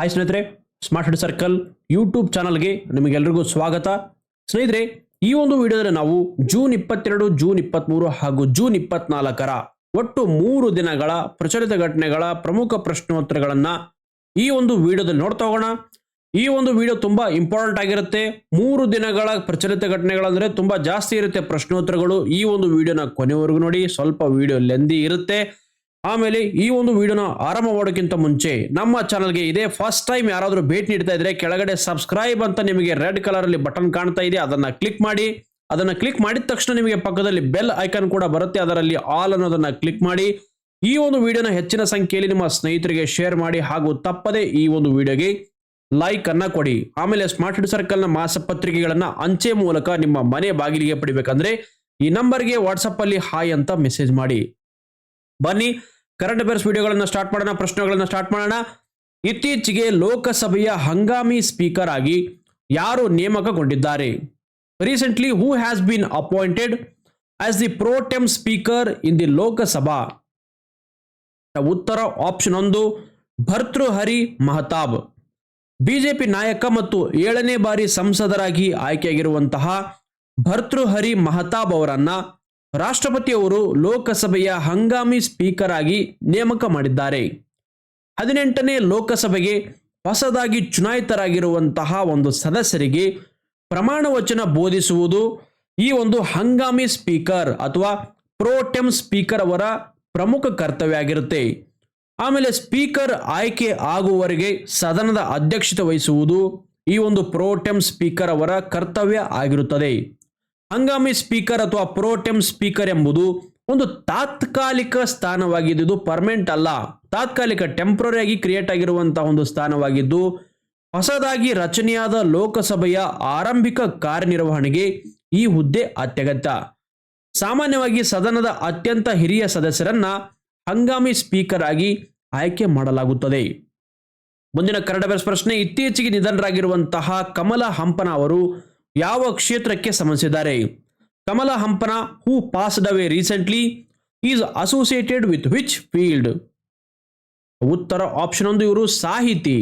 Hi ಸ್ನೇಹಿತರೆ smart head circle YouTube ಚಾನಲ್ಗೆ ನಿಮಗೆಲ್ಲರಿಗೂ ಸ್ವಾಗತ. ಸ್ನೇಹಿತರೆ, ಈ ಒಂದು ವಿಡಿಯೋದಲ್ಲಿ ನಾವು ಜೂನ್ ಇಪ್ಪತ್ತೆರಡು ಜೂನ್ ಇಪ್ಪತ್ತ್ಮೂರು ಹಾಗೂ ಜೂನ್ ಇಪ್ಪತ್ನಾಲ್ಕರ ಒಟ್ಟು ಮೂರು ದಿನಗಳ ಪ್ರಚಲಿತ ಘಟನೆಗಳ ಪ್ರಮುಖ ಪ್ರಶ್ನೋತ್ತರಗಳನ್ನು ಈ ಒಂದು ವಿಡಿಯೋದಲ್ಲಿ ನೋಡ್ತಾ ಹೋಗೋಣ. ಈ ಒಂದು ವಿಡಿಯೋ ತುಂಬಾ ಇಂಪಾರ್ಟೆಂಟ್ ಆಗಿರುತ್ತೆ. ಮೂರು ದಿನಗಳ ಪ್ರಚಲಿತ ಘಟನೆಗಳಂದರೆ ತುಂಬಾ ಜಾಸ್ತಿ ಇರುತ್ತೆ ಪ್ರಶ್ನೋತ್ತರಗಳು. ಈ ಒಂದು ವಿಡಿಯೋನ ಕೊನೆವರೆಗೂ ನೋಡಿ, ಸ್ವಲ್ಪ ವಿಡಿಯೋ ಲೆಂದಿ ಇರುತ್ತೆ. ಆಮೇಲೆ ಈ ಒಂದು ವಿಡಿಯೋನ ಆರಂಭ ಮಾಡೋಕ್ಕಿಂತ ಮುಂಚೆ ನಮ್ಮ ಚಾನಲ್ಗೆ ಇದೇ ಫಸ್ಟ್ ಟೈಮ್ ಯಾರಾದರೂ ಭೇಟಿ ನೀಡ್ತಾ ಇದ್ರೆ ಕೆಳಗಡೆ ಸಬ್ಸ್ಕ್ರೈಬ್ ಅಂತ ನಿಮಗೆ ರೆಡ್ ಕಲರ್ ಅಲ್ಲಿ ಬಟನ್ ಕಾಣ್ತಾ ಇದೆ, ಅದನ್ನ ಕ್ಲಿಕ್ ಮಾಡಿ. ಅದನ್ನ ಕ್ಲಿಕ್ ಮಾಡಿದ ತಕ್ಷಣ ನಿಮಗೆ ಪಕ್ಕದಲ್ಲಿ ಬೆಲ್ ಐಕಾನ್ ಕೂಡ ಬರುತ್ತೆ, ಅದರಲ್ಲಿ ಆಲ್ ಅನ್ನೋದನ್ನ ಕ್ಲಿಕ್ ಮಾಡಿ. ಈ ಒಂದು ವಿಡಿಯೋನ ಹೆಚ್ಚಿನ ಸಂಖ್ಯೆಯಲ್ಲಿ ನಿಮ್ಮ ಸ್ನೇಹಿತರಿಗೆ ಶೇರ್ ಮಾಡಿ ಹಾಗೂ ತಪ್ಪದೆ ಈ ಒಂದು ವಿಡಿಯೋಗೆ ಲೈಕ್ ಅನ್ನ ಕೊಡಿ. ಆಮೇಲೆ ಸ್ಮಾರ್ಟ್ ಸರ್ಕಲ್ನ ಮಾಸಪತ್ರಿಕೆಗಳನ್ನ ಅಂಚೆ ಮೂಲಕ ನಿಮ್ಮ ಮನೆ ಬಾಗಿಲಿಗೆ ಪಡಿಬೇಕಂದ್ರೆ ಈ ನಂಬರ್ಗೆ ವಾಟ್ಸಪ್ ಅಲ್ಲಿ ಹಾಯ್ ಅಂತ ಮೆಸೇಜ್ ಮಾಡಿ. ಬನ್ನಿ ಕರೆಂಟ್ ಅಫೇರ್ಸ್ ವಿಡಿಯೋಗಳನ್ನು ಸ್ಟಾರ್ಟ್ ಮಾಡೋಣ, ಪ್ರಶ್ನೆಗಳನ್ನು ಸ್ಟಾರ್ಟ್ ಮಾಡೋಣ. ಇತ್ತೀಚೆಗೆ ಲೋಕಸಭೆಯ ಹಂಗಾಮಿ ಸ್ಪೀಕರ್ ಆಗಿ ಯಾರು ನೇಮಕಗೊಂಡಿದ್ದಾರೆ? Recently who has been appointed as the protem speaker in the Lok Sabha? ಉತ್ತರ ಆಪ್ಷನ್ ಒಂದು, ಭರ್ತೃಹರಿ ಮಹತಾಬ್. ಬಿಜೆಪಿ ನಾಯಕ ಮತ್ತು ಏಳನೇ ಬಾರಿ ಸಂಸದರಾಗಿ ಆಯ್ಕೆಯಾಗಿರುವಂತಹ ಭರ್ತೃಹರಿ ಮಹತಾಬ್ ಅವರನ್ನ ರಾಷ್ಟ್ರಪತಿಯವರು ಲೋಕಸಭೆಯ ಹಂಗಾಮಿ ಸ್ಪೀಕರ್ ಆಗಿ ನೇಮಕ ಮಾಡಿದ್ದಾರೆ. ಹದಿನೆಂಟನೇ ಲೋಕಸಭೆಗೆ ಹೊಸದಾಗಿ ಚುನಾಯಿತರಾಗಿರುವಂತಹ ಒಂದು ಸದಸ್ಯರಿಗೆ ಪ್ರಮಾಣ ವಚನ ಬೋಧಿಸುವುದು ಈ ಒಂದು ಹಂಗಾಮಿ ಸ್ಪೀಕರ್ ಅಥವಾ ಪ್ರೋಟೆಮ್ ಸ್ಪೀಕರ್ ಅವರ ಪ್ರಮುಖ ಕರ್ತವ್ಯ ಆಗಿರುತ್ತೆ ಆಮೇಲೆ ಸ್ಪೀಕರ್ ಆಯ್ಕೆ ಆಗುವವರೆಗೆ ಸದನದ ಅಧ್ಯಕ್ಷತೆ ವಹಿಸುವುದು ಈ ಒಂದು ಪ್ರೋಟೆಮ್ ಸ್ಪೀಕರ್ ಅವರ ಕರ್ತವ್ಯ ಆಗಿರುತ್ತದೆ. ಹಂಗಾಮಿ ಸ್ಪೀಕರ್ ಅಥವಾ ಪ್ರೋಟೆಮ್ ಸ್ಪೀಕರ್ ಎಂಬುದು ಒಂದು ತಾತ್ಕಾಲಿಕ ಸ್ಥಾನವಾಗಿದ್ದು ಇದು ಪರ್ಮನೆಂಟ್ ಅಲ್ಲ. ತಾತ್ಕಾಲಿಕ ಟೆಂಪ್ರರಿಯಾಗಿ ಕ್ರಿಯೇಟ್ ಆಗಿರುವಂತಹ ಒಂದು ಸ್ಥಾನವಾಗಿದ್ದು ಹೊಸದಾಗಿ ರಚನೆಯಾದ ಲೋಕಸಭೆಯ ಆರಂಭಿಕ ಕಾರ್ಯನಿರ್ವಹಣೆಗೆ ಈ ಹುದ್ದೆ ಅತ್ಯಗತ್ಯ. ಸಾಮಾನ್ಯವಾಗಿ ಸದನದ ಅತ್ಯಂತ ಹಿರಿಯ ಸದಸ್ಯರನ್ನ ಹಂಗಾಮಿ ಸ್ಪೀಕರ್ ಆಗಿ ಆಯ್ಕೆ ಮಾಡಲಾಗುತ್ತದೆ. ಮುಂದಿನ ಕನ್ನಡ ಪ್ರಶ್ನೆ ಇತ್ತೀಚೆಗೆ ನಿಧನರಾಗಿರುವಂತಹ ಕಮಲ ಹಂಪನ ಅವರು ಯಾವ ಕ್ಷೇತ್ರಕ್ಕೆ ಸಂಬಂಧಿಸಿದ್ದಾರೆ? Kamala Hampana who passed away recently is associated with which field ಉತ್ತರ ಆಪ್ಷನ್ ಒಂದು ಇವರು ಸಾಹಿತಿ.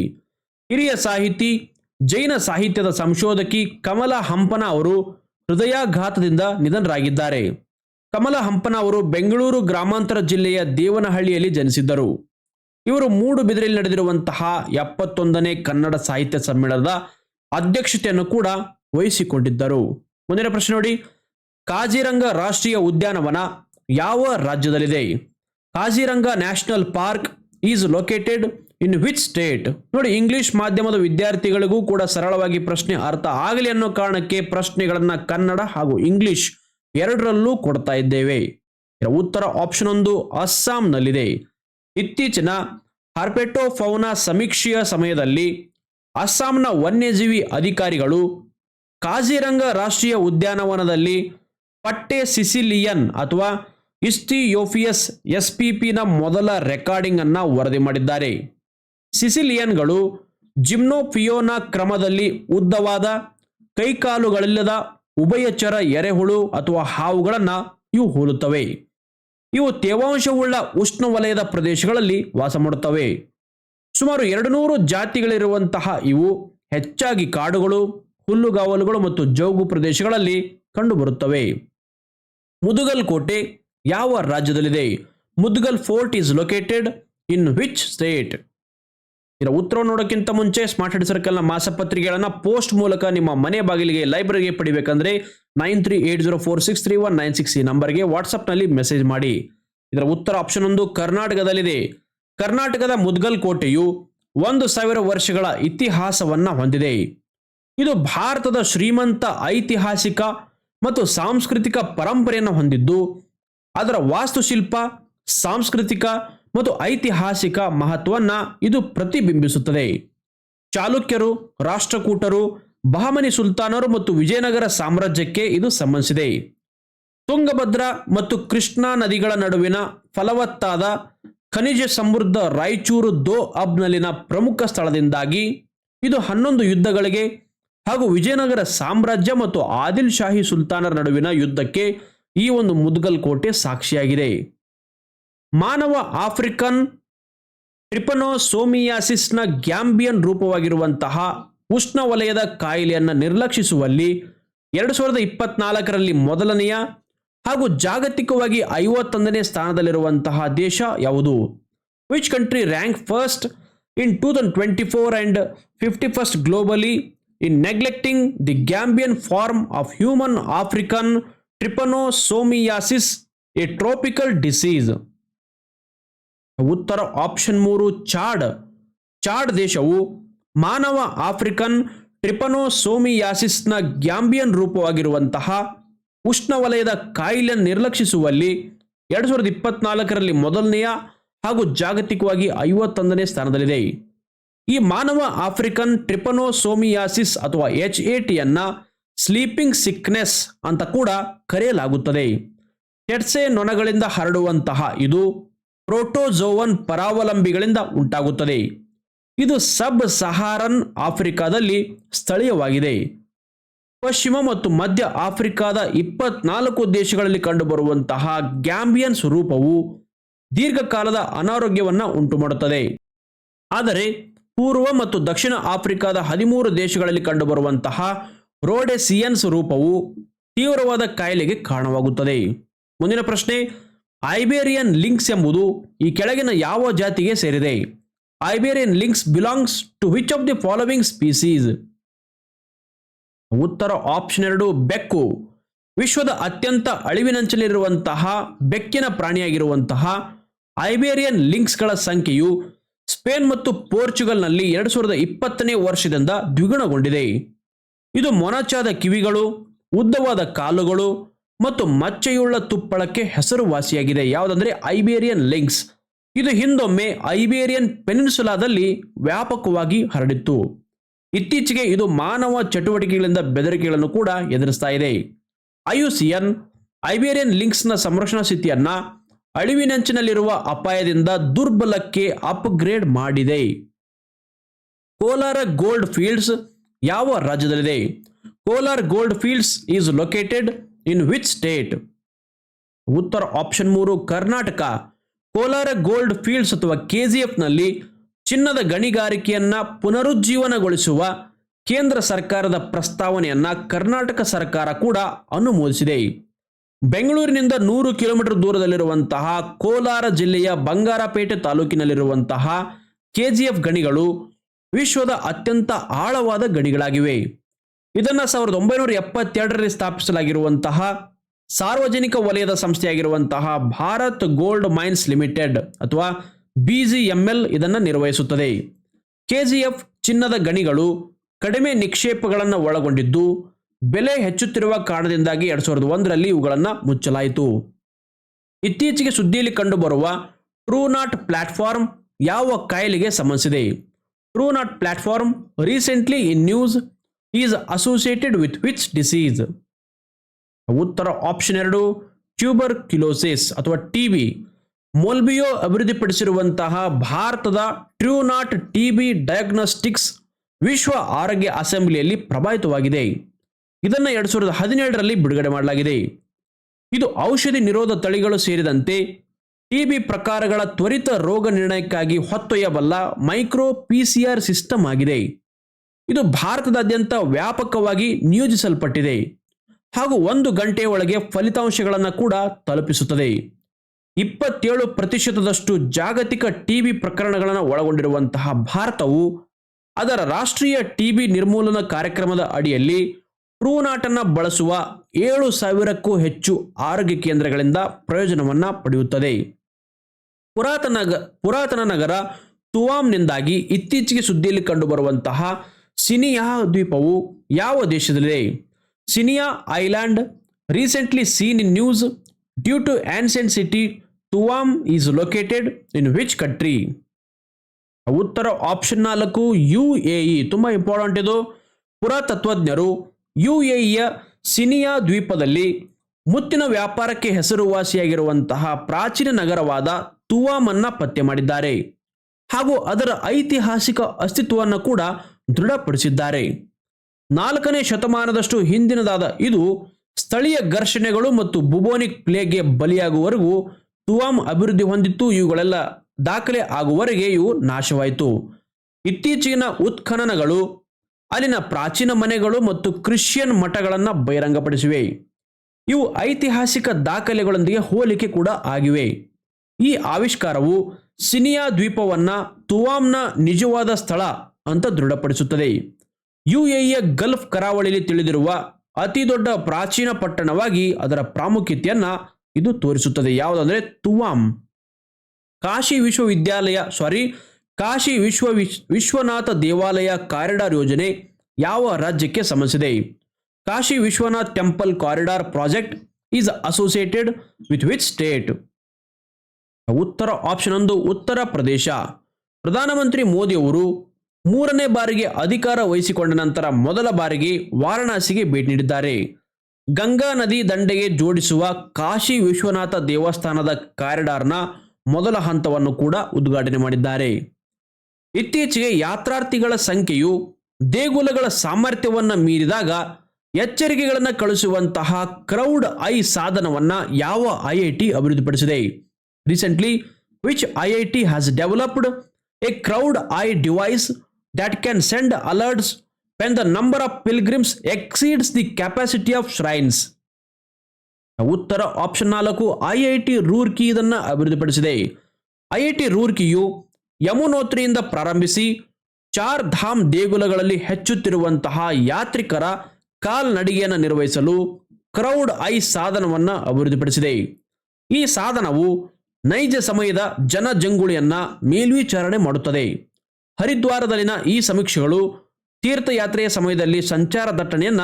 ಹಿರಿಯ ಸಾಹಿತಿ, ಜೈನ ಸಾಹಿತ್ಯದ ಸಂಶೋಧಕಿ ಕಮಲ ಹಂಪನ ಅವರು ಹೃದಯಾಘಾತದಿಂದ ನಿಧನರಾಗಿದ್ದಾರೆ. ಕಮಲ ಹಂಪನ ಅವರು ಬೆಂಗಳೂರು ಗ್ರಾಮಾಂತರ ಜಿಲ್ಲೆಯ ದೇವನಹಳ್ಳಿಯಲ್ಲಿ ಜನಿಸಿದ್ದರು. ಇವರು ಮೂಡುಬಿದಿರೆಯಲ್ಲಿ ನಡೆದಿರುವಂತಹ ಎಪ್ಪತ್ತೊಂದನೇ ಕನ್ನಡ ಸಾಹಿತ್ಯ ಸಮ್ಮೇಳನದ ಅಧ್ಯಕ್ಷತೆಯನ್ನು ಕೂಡ ವಹಿಸಿಕೊಂಡಿದ್ದರು. ಮುಂದಿನ ಪ್ರಶ್ನೆ ನೋಡಿ. ಕಾಜಿರಂಗ ರಾಷ್ಟ್ರೀಯ ಉದ್ಯಾನವನ ಯಾವ ರಾಜ್ಯದಲ್ಲಿದೆ? Kaziranga national park is located in which state? ನೋಡಿ, ಇಂಗ್ಲಿಷ್ ಮಾಧ್ಯಮದ ವಿದ್ಯಾರ್ಥಿಗಳಿಗೂ ಕೂಡ ಸರಳವಾಗಿ ಪ್ರಶ್ನೆ ಅರ್ಥ ಆಗಲಿ ಅನ್ನೋ ಕಾರಣಕ್ಕೆ ಪ್ರಶ್ನೆಗಳನ್ನ ಕನ್ನಡ ಹಾಗೂ ಇಂಗ್ಲಿಷ್ ಎರಡರಲ್ಲೂ ಕೊಡ್ತಾ ಇದ್ದೇವೆ. ಉತ್ತರ ಆಪ್ಷನ್ ಒಂದು ಅಸ್ಸಾಂನಲ್ಲಿದೆ. ಇತ್ತೀಚಿನ ಹರ್ಪೆಟೋಫೌನಾ ಸಮೀಕ್ಷೆಯ ಸಮಯದಲ್ಲಿ ಅಸ್ಸಾಂನ ವನ್ಯಜೀವಿ ಅಧಿಕಾರಿಗಳು ಕಾಜಿರಂಗ ರಾಷ್ಟ್ರೀಯ ಉದ್ಯಾನವನದಲ್ಲಿ ಪಟ್ಟೆ ಸಿಸಿಲಿಯನ್ ಅಥವಾ ಇಸ್ತಿಯೋಫಿಯಸ್ ಎಸ್ ಪಿ ಪಿನ ಮೊದಲ ರೆಕಾರ್ಡಿಂಗ್ ಅನ್ನ ವರದಿ ಮಾಡಿದ್ದಾರೆ. ಸಿಸಿಲಿಯನ್ಗಳು ಜಿಮ್ನೋಫಿಯೋನ ಕ್ರಮದಲ್ಲಿ ಉದ್ದವಾದ ಕೈಕಾಲುಗಳಿಲ್ಲದ ಉಭಯಚರ ಎರೆಹುಳು ಅಥವಾ ಹಾವುಗಳನ್ನು ಇವು ಹೋಲುತ್ತವೆ. ಇವು ತೇವಾಂಶವುಳ್ಳ ಉಷ್ಣವಲಯದ ಪ್ರದೇಶಗಳಲ್ಲಿ ವಾಸ ಮಾಡುತ್ತವೆ. ಸುಮಾರು ಎರಡು ನೂರು ಜಾತಿಗಳಿರುವಂತಹ ಇವು ಹೆಚ್ಚಾಗಿ ಕಾಡುಗಳು ಹುಲ್ಲುಗಾವಲುಗಳು ಮತ್ತು ಜೌಗು ಪ್ರದೇಶಗಳಲ್ಲಿ ಕಂಡುಬರುತ್ತವೆ. ಮುದುಗಲ್ ಕೋಟೆ ಯಾವ ರಾಜ್ಯದಲ್ಲಿದೆ? Mudgal fort is located in which state? ಇದರ ಉತ್ತರ ನೋಡೋಕ್ಕಿಂತ ಮುಂಚೆ ಸ್ಮಾರ್ಟ್ ಹೆಡ್ ಸರ್ಕಲ್ನ ಮಾಸಪತ್ರಿಕೆಗಳನ್ನು ಪೋಸ್ಟ್ ಮೂಲಕ ನಿಮ್ಮ ಮನೆ ಬಾಗಿಲಿಗೆ, ಲೈಬ್ರರಿಗೆ ಪಡಿಬೇಕಂದ್ರೆ nine three eight zero four six three one nine six ಈ ನಂಬರ್ಗೆ ವಾಟ್ಸಪ್ನಲ್ಲಿ ಮೆಸೇಜ್ ಮಾಡಿ. ಇದರ ಉತ್ತರ ಆಪ್ಷನ್ ಒಂದು ಕರ್ನಾಟಕದಲ್ಲಿದೆ. ಕರ್ನಾಟಕದ ಮುದ್ಗಲ್ ಕೋಟೆಯು ಒಂದು ಸಾವಿರ ವರ್ಷಗಳ ಇತಿಹಾಸವನ್ನು ಹೊಂದಿದೆ. ಇದು ಭಾರತದ ಶ್ರೀಮಂತ ಐತಿಹಾಸಿಕ ಮತ್ತು ಸಾಂಸ್ಕೃತಿಕ ಪರಂಪರೆಯನ್ನು ಹೊಂದಿದ್ದು, ಅದರ ವಾಸ್ತುಶಿಲ್ಪ, ಸಾಂಸ್ಕೃತಿಕ ಮತ್ತು ಐತಿಹಾಸಿಕ ಮಹತ್ವವನ್ನು ಇದು ಪ್ರತಿಬಿಂಬಿಸುತ್ತದೆ. ಚಾಲುಕ್ಯರು, ರಾಷ್ಟ್ರಕೂಟರು, ಬಹಮನಿ ಸುಲ್ತಾನರು ಮತ್ತು ವಿಜಯನಗರ ಸಾಮ್ರಾಜ್ಯಕ್ಕೆ ಇದು ಸಂಬಂಧಿಸಿದೆ. ತುಂಗಭದ್ರ ಮತ್ತು ಕೃಷ್ಣಾ ನದಿಗಳ ನಡುವಿನ ಫಲವತ್ತಾದ ಖನಿಜ ಸಮೃದ್ಧ ರಾಯಚೂರು ದೋ ಅಬ್ನಲ್ಲಿನ ಪ್ರಮುಖ ಸ್ಥಳದಿಂದಾಗಿ ಇದು ಹನ್ನೊಂದು ಯುದ್ಧಗಳಿಗೆ ಹಾಗೂ ವಿಜಯನಗರ ಸಾಮ್ರಾಜ್ಯ ಮತ್ತು ಆದಿಲ್ ಶಾಹಿ ಸುಲ್ತಾನರ ನಡುವಿನ ಯುದ್ಧಕ್ಕೆ ಈ ಒಂದು ಮುದ್ಗಲ್ ಕೋಟೆ ಸಾಕ್ಷಿಯಾಗಿದೆ. ಮಾನವ ಆಫ್ರಿಕನ್ ಟ್ರಿಪನೋಸೋಮಿಯಾಸಿಸ್ನ ಗ್ಯಾಂಬಿಯನ್ ರೂಪವಾಗಿರುವಂತಹ ಉಷ್ಣವಲಯದ ಕಾಯಿಲೆಯನ್ನು ನಿರ್ಲಕ್ಷಿಸುವಲ್ಲಿ ಎರಡು ಸಾವಿರದ ಇಪ್ಪತ್ನಾಲ್ಕರಲ್ಲಿ ಮೊದಲನೆಯ ಹಾಗೂ ಜಾಗತಿಕವಾಗಿ ಐವತ್ತೊಂದನೇ ಸ್ಥಾನದಲ್ಲಿರುವಂತಹ ದೇಶ ಯಾವುದು? Which country rank first in two thousand twenty four and fifty first globally in neglecting the Gambian form of human African trypanosomiasis a tropical disease ಉತ್ತರ ಆಪ್ಷನ್ ಮೂರು, ಚಾಡ್. ಚಾಡ್ ದೇಶವು ಮಾನವ ಆಫ್ರಿಕನ್ ಟ್ರಿಪನೋಸೋಮಿಯಾಸಿಸ್ನ ಗ್ಯಾಂಬಿಯನ್ ರೂಪವಾಗಿರುವಂತಹ ಉಷ್ಣವಲಯದ ಕಾಯಿಲೆ ನಿರ್ಲಕ್ಷಿಸುವಲ್ಲಿ ಎರಡು ಸಾವಿರದ ಇಪ್ಪತ್ನಾಲ್ಕರಲ್ಲಿ ಮೊದಲನೆಯ ಹಾಗೂ ಜಾಗತಿಕವಾಗಿ ಐವತ್ತೊಂದನೇ ಸ್ಥಾನದಲ್ಲಿದೆ. ಈ ಮಾನವ ಆಫ್ರಿಕನ್ ಟ್ರಿಪನೋಸೋಮಿಯಾಸಿಸ್ ಅಥವಾ ಎಚ್ ಎ ಟಿಯನ್ನ ಸ್ಲೀಪಿಂಗ್ ಸಿಕ್ನೆಸ್ ಅಂತ ಕೂಡ ಕರೆಯಲಾಗುತ್ತದೆ. ಟೆಟ್ಸೆ ನೊಣಗಳಿಂದ ಹರಡುವಂತಹ ಇದು ಪ್ರೋಟೋಜೋವನ್ ಪರಾವಲಂಬಿಗಳಿಂದ ಉಂಟಾಗುತ್ತದೆ. ಇದು ಸಬ್ ಸಹಾರನ್ ಆಫ್ರಿಕಾದಲ್ಲಿ ಸ್ಥಳೀಯವಾಗಿದೆ. ಪಶ್ಚಿಮ ಮತ್ತು ಮಧ್ಯ ಆಫ್ರಿಕಾದ ಇಪ್ಪತ್ನಾಲ್ಕು ದೇಶಗಳಲ್ಲಿ ಕಂಡುಬರುವಂತಹ ಗ್ಯಾಂಬಿಯನ್ ಸ್ವರೂಪವು ದೀರ್ಘಕಾಲದ ಅನಾರೋಗ್ಯವನ್ನು ಉಂಟುಮಾಡುತ್ತದೆ. ಆದರೆ ಪೂರ್ವ ಮತ್ತು ದಕ್ಷಿಣ ಆಫ್ರಿಕಾದ ಹದಿಮೂರು ದೇಶಗಳಲ್ಲಿ ಕಂಡುಬರುವಂತಹ ರೋಡೆಸಿಯನ್ಸ್ ರೂಪವು ತೀವ್ರವಾದ ಕಾಯಿಲೆಗೆ ಕಾರಣವಾಗುತ್ತದೆ. ಮುಂದಿನ ಪ್ರಶ್ನೆ, ಐಬೇರಿಯನ್ ಲಿಂಕ್ಸ್ ಎಂಬುದು ಈ ಕೆಳಗಿನ ಯಾವ ಜಾತಿಗೆ ಸೇರಿದೆ? Iberian lynx belongs to which of the following species? ಉತ್ತರ ಆಪ್ಷನ್ ಎರಡು, ಬೆಕ್ಕು. ವಿಶ್ವದ ಅತ್ಯಂತ ಅಳಿವಿನಂಚಲಿರುವಂತಹ ಬೆಕ್ಕಿನ ಪ್ರಾಣಿಯಾಗಿರುವಂತಹ ಐಬೇರಿಯನ್ ಲಿಂಕ್ಸ್ಗಳ ಸಂಖ್ಯೆಯು ಸ್ಪೇನ್ ಮತ್ತು ಪೋರ್ಚುಗಲ್ನಲ್ಲಿ ಎರಡು ಸಾವಿರದ ಇಪ್ಪತ್ತನೇ ವರ್ಷದಿಂದ ದ್ವಿಗುಣಗೊಂಡಿದೆ. ಇದು ಮೊನಚಾದ ಕಿವಿಗಳು, ಉದ್ದವಾದ ಕಾಲುಗಳು ಮತ್ತು ಮಚ್ಚೆಯುಳ್ಳ ತುಪ್ಪಳಕ್ಕೆ ಹೆಸರುವಾಸಿಯಾಗಿದೆ. ಯಾವುದಂದ್ರೆ ಐಬೇರಿಯನ್ ಲಿಂಕ್ಸ್. ಇದು ಹಿಂದೊಮ್ಮೆ ಐಬೇರಿಯನ್ ಪೆನಿನ್ಸುಲಾದಲ್ಲಿ ವ್ಯಾಪಕವಾಗಿ ಹರಡಿತ್ತು. ಇತ್ತೀಚೆಗೆ ಇದು ಮಾನವ ಚಟುವಟಿಕೆಗಳಿಂದ ಬೆದರಿಕೆಗಳನ್ನು ಕೂಡ ಎದುರಿಸ್ತಾ ಇದೆ. ಐಯುಸಿಎನ್ ಐಬೇರಿಯನ್ ಲಿಂಕ್ಸ್ನ ಸಂರಕ್ಷಣಾ ಸ್ಥಿತಿಯನ್ನ ಅಳಿವಿನಂಚಿನಲ್ಲಿರುವ ಅಪಾಯದಿಂದ ದುರ್ಬಲಕ್ಕೆ ಅಪ್ಗ್ರೇಡ್ ಮಾಡಿದೆ. ಕೋಲಾರ ಗೋಲ್ಡ್ ಫೀಲ್ಡ್ಸ್ ಯಾವ ರಾಜ್ಯದಲ್ಲಿದೆ? Kolar gold fields is located in which state ಉತ್ತರ ಆಪ್ಷನ್ ಮೂರು, ಕರ್ನಾಟಕ. ಕೋಲಾರ ಗೋಲ್ಡ್ ಫೀಲ್ಡ್ಸ್ ಅಥವಾ ನಲ್ಲಿ ಚಿನ್ನದ ಗಣಿಗಾರಿಕೆಯನ್ನು ಪುನರುಜ್ಜೀವನಗೊಳಿಸುವ ಕೇಂದ್ರ ಸರ್ಕಾರದ ಪ್ರಸ್ತಾವನೆಯನ್ನು ಕರ್ನಾಟಕ ಸರ್ಕಾರ ಕೂಡ ಅನುಮೋದಿಸಿದೆ. ಬೆಂಗಳೂರಿನಿಂದ ನೂರು ಕಿಲೋಮೀಟರ್ ದೂರದಲ್ಲಿರುವಂತಹ ಕೋಲಾರ ಜಿಲ್ಲೆಯ ಬಂಗಾರಪೇಟೆ ತಾಲೂಕಿನಲ್ಲಿರುವಂತಹ ಕೆಜಿಎಫ್ ಗಣಿಗಳು ವಿಶ್ವದ ಅತ್ಯಂತ ಆಳವಾದ ಗಣಿಗಳಾಗಿವೆ. ಇದನ್ನು ಸಾವಿರದ ಒಂಬೈನೂರ ಎಪ್ಪತ್ತೆರಡರಲ್ಲಿ ಸ್ಥಾಪಿಸಲಾಗಿರುವಂತಹ ಸಾರ್ವಜನಿಕ ವಲಯದ ಸಂಸ್ಥೆಯಾಗಿರುವಂತಹ ಭಾರತ್ ಗೋಲ್ಡ್ ಮೈನ್ಸ್ ಲಿಮಿಟೆಡ್ ಅಥವಾ ಬಿಜಿಎಂಎಲ್ ಇದನ್ನು ನಿರ್ವಹಿಸುತ್ತದೆ. ಕೆಜಿಎಫ್ ಚಿನ್ನದ ಗಣಿಗಳು ಕಡಿಮೆ ನಿಕ್ಷೇಪಗಳನ್ನು ಒಳಗೊಂಡಿದ್ದು ಬೆಲೆ ಹೆಚ್ಚುತ್ತಿರುವ ಕಾರಣದಿಂದಾಗಿ ಎರಡ್ ಸಾವಿರದ ಒಂದರಲ್ಲಿ ಇವುಗಳನ್ನು ಮುಚ್ಚಲಾಯಿತು. ಇತ್ತೀಚೆಗೆ ಸುದ್ದಿಯಲ್ಲಿ ಕಂಡುಬರುವ ಟ್ರೂನಾಟ್ ಪ್ಲಾಟ್ಫಾರ್ಮ್ ಯಾವ ಕಾಯಿಲೆಗೆ ಸಂಬಂಧಿಸಿದೆ? Truenat platform recently in news is associated with which disease. ಉತ್ತರ ಆಪ್ಷನ್ ಎರಡು ಟ್ಯೂಬರ್ ಕ್ಯುಲೋಸಿಸ್ ಅಥವಾ ಟಿಬಿ ಮೊಲ್ಬಿಯೋ ಅಭಿವೃದ್ಧಿಪಡಿಸಿರುವಂತಹ ಭಾರತದ ಟ್ರೂನಾಟ್ ಟಿಬಿ ಡಯಾಗ್ನೋಸ್ಟಿಕ್ಸ್ ವಿಶ್ವ ಆರೋಗ್ಯ ಅಸೆಂಬ್ಲಿಯಲ್ಲಿ ಪ್ರಭಾವಿತವಾಗಿದೆ. ಇದನ್ನು ಎರಡ್ ಸಾವಿರದ ಹದಿನೇಳರಲ್ಲಿ ಬಿಡುಗಡೆ ಮಾಡಲಾಗಿದೆ. ಇದು ಔಷಧಿ ನಿರೋಧ ತಳಿಗಳು ಸೇರಿದಂತೆ ಟಿಬಿ ಪ್ರಕಾರಗಳ ತ್ವರಿತ ರೋಗ ನಿರ್ಣಯಕ್ಕಾಗಿ ಹೊತ್ತೊಯ್ಯಬಲ್ಲ ಮೈಕ್ರೋ ಪಿಸಿಆರ್ ಸಿಸ್ಟಮ್ ಆಗಿದೆ. ಇದು ಭಾರತದಾದ್ಯಂತ ವ್ಯಾಪಕವಾಗಿ ನಿಯೋಜಿಸಲ್ಪಟ್ಟಿದೆ. ಹಾಗೂ ಒಂದು ಗಂಟೆಯ ಒಳಗೆ ಫಲಿತಾಂಶಗಳನ್ನು ಕೂಡ ತಲುಪಿಸುತ್ತದೆ. ಇಪ್ಪತ್ತೇಳು ಪ್ರತಿಶತದಷ್ಟು ಜಾಗತಿಕ ಟಿಬಿ ಪ್ರಕರಣಗಳನ್ನು ಒಳಗೊಂಡಿರುವಂತಹ ಭಾರತವು ಅದರ ರಾಷ್ಟ್ರೀಯ ಟಿಬಿ ನಿರ್ಮೂಲನಾ ಕಾರ್ಯಕ್ರಮದ ಅಡಿಯಲ್ಲಿ ಟ್ರೂನಾಟನ್ನು ಬಳಸುವ ಏಳು ಸಾವಿರಕ್ಕೂ ಹೆಚ್ಚು ಆರೋಗ್ಯ ಕೇಂದ್ರಗಳಿಂದ ಪ್ರಯೋಜನವನ್ನು ಪಡೆಯುತ್ತದೆ. ಪುರಾತನ ಪುರಾತನ ನಗರ ತುವಾಮ್ನಿಂದಾಗಿ ಇತ್ತೀಚೆಗೆ ಸುದ್ದಿಯಲ್ಲಿ ಕಂಡುಬರುವಂತಹ ಸಿನಿಯಾ ದ್ವೀಪವು ಯಾವ ದೇಶದಲ್ಲಿದೆ? Sinia island, recently seen in news, due to ancient city, Tuwam is located in which country? ಉತ್ತರ ಆಪ್ಷನ್ ನಾಲ್ಕು, ಯು ಎ ಇ, ತುಂಬ ಇಂಪಾರ್ಟೆಂಟ್ ಇದು. ಪುರಾತತ್ವಜ್ಞರು ಯು ಎ ಇಯ ಸಿನಿಯಾ ದ್ವೀಪದಲ್ಲಿ ಮುತ್ತಿನ ವ್ಯಾಪಾರಕ್ಕೆ ಹೆಸರುವಾಸಿಯಾಗಿರುವಂತಹ ಪ್ರಾಚೀನ ನಗರವಾದ ತುವಾಮನ್ನ ಪತ್ತೆ ಮಾಡಿದ್ದಾರೆ ಹಾಗೂ ಅದರ ಐತಿಹಾಸಿಕ ಅಸ್ತಿತ್ವವನ್ನು ಕೂಡ ದೃಢಪಡಿಸಿದ್ದಾರೆ. ನಾಲ್ಕನೇ ಶತಮಾನದಷ್ಟು ಹಿಂದಿನದಾದ ಇದು ಸ್ಥಳೀಯ ಘರ್ಷಣೆಗಳು ಮತ್ತು ಬುಬೋನಿಕ್ ಪ್ಲೇಗ್ಗೆ ಬಲಿಯಾಗುವವರೆಗೂ ತುವಾಮ್ ಅಭಿವೃದ್ಧಿ ಹೊಂದಿತ್ತು. ಇವುಗಳೆಲ್ಲ ದಾಖಲೆ ಆಗುವವರೆಗೆ ಇವು ನಾಶವಾಯಿತು. ಇತ್ತೀಚಿನ ಉತ್ಖನನಗಳು ಅಲ್ಲಿನ ಪ್ರಾಚೀನ ಮನೆಗಳು ಮತ್ತು ಕ್ರಿಶ್ಚಿಯನ್ ಮಠಗಳನ್ನು ಬಹಿರಂಗಪಡಿಸಿವೆ. ಇವು ಐತಿಹಾಸಿಕ ದಾಖಲೆಗಳೊಂದಿಗೆ ಹೋಲಿಕೆ ಕೂಡ ಆಗಿವೆ. ಈ ಆವಿಷ್ಕಾರವು ಸಿನಿಯಾ ದ್ವೀಪವನ್ನು ತುವಾಮ್ನ ನಿಜವಾದ ಸ್ಥಳ ಅಂತ ದೃಢಪಡಿಸುತ್ತದೆ. ಯುಎಇಯ ಗಲ್ಫ್ ಕರಾವಳಿಯಲ್ಲಿ ತಿಳಿದಿರುವ ಅತಿ ದೊಡ್ಡ ಪ್ರಾಚೀನ ಪಟ್ಟಣವಾಗಿ ಅದರ ಪ್ರಾಮುಖ್ಯತೆಯನ್ನು ಇದು ತೋರಿಸುತ್ತದೆ. ಯಾವುದಂದರೆ ತುವಾಮ್. ಕಾಶಿ ವಿಶ್ವವಿದ್ಯಾಲಯ ಸಾರಿ ಕಾಶಿ ವಿಶ್ವ ವಿಶ್- ವಿಶ್ವನಾಥ ದೇವಾಲಯ ಕಾರಿಡಾರ್ ಯೋಜನೆ ಯಾವ ರಾಜ್ಯಕ್ಕೆ ಸಂಬಂಧಿಸಿದೆ? Kashi Vishwanath temple corridor project is associated with which state? ಉತ್ತರ ಆಪ್ಷನ್ ಒಂದು, ಉತ್ತರ ಪ್ರದೇಶ. ಪ್ರಧಾನಮಂತ್ರಿ ಮೋದಿ ಅವರು ಮೂರನೇ ಬಾರಿಗೆ ಅಧಿಕಾರ ವಹಿಸಿಕೊಂಡ ನಂತರ ಮೊದಲ ಬಾರಿಗೆ ವಾರಣಾಸಿಗೆ ಭೇಟಿ ನೀಡಿದ್ದಾರೆ. ಗಂಗಾ ನದಿ ದಂಡೆಗೆ ಜೋಡಿಸುವ ಕಾಶಿ ವಿಶ್ವನಾಥ ದೇವಸ್ಥಾನದ ಕಾರಿಡಾರ್ನ ಮೊದಲ ಹಂತವನ್ನು ಕೂಡ ಉದ್ಘಾಟನೆ ಮಾಡಿದ್ದಾರೆ. ಇತ್ತೀಚೆಗೆ ಯಾತ್ರಾರ್ಥಿಗಳ ಸಂಖ್ಯೆಯು ದೇಗುಲಗಳ ಸಾಮರ್ಥ್ಯವನ್ನು ಮೀರಿದಾಗ ಎಚ್ಚರಿಕೆಗಳನ್ನು ಕಳಿಸುವಂತಹ ಕ್ರೌಡ್ ಐ ಸಾಧನವನ್ನು ಯಾವ ಐ ಐ ಟಿ ಅಭಿವೃದ್ಧಿಪಡಿಸಿದೆ. Recently which I I T has developed a crowd eye device that can send alerts when the number of pilgrims exceeds the capacity of shrines. ಉತ್ತರ ಆಪ್ಷನ್ ನಾಲ್ಕು I I T Roorkee ಇದನ್ನು ಅಭಿವೃದ್ಧಿಪಡಿಸಿದೆ. I I T ರೂರ್ಕಿಯು ಯಮುನೋತ್ರಿಯಿಂದ ಪ್ರಾರಂಭಿಸಿ ಚಾರ್ ಧಾಮ್ ದೇಗುಲಗಳಲ್ಲಿ ಹೆಚ್ಚುತ್ತಿರುವಂತಹ ಯಾತ್ರಿಕರ ಕಾಲ್ನಡಿಗೆಯನ್ನು ನಿರ್ವಹಿಸಲು crowd eye ಸಾಧನವನ್ನು ಅಭಿವೃದ್ಧಿಪಡಿಸಿದೆ. ಈ ಸಾಧನವು ನೈಜ ಸಮಯದ ಜನಜಂಗುಳಿಯನ್ನ ಮೇಲ್ವಿಚಾರಣೆ ಮಾಡುತ್ತದೆ. ಹರಿದ್ವಾರದಲ್ಲಿನ ಈ ಸಮೀಕ್ಷೆಗಳು ತೀರ್ಥಯಾತ್ರೆಯ ಸಮಯದಲ್ಲಿ ಸಂಚಾರ ದಟ್ಟಣೆಯನ್ನ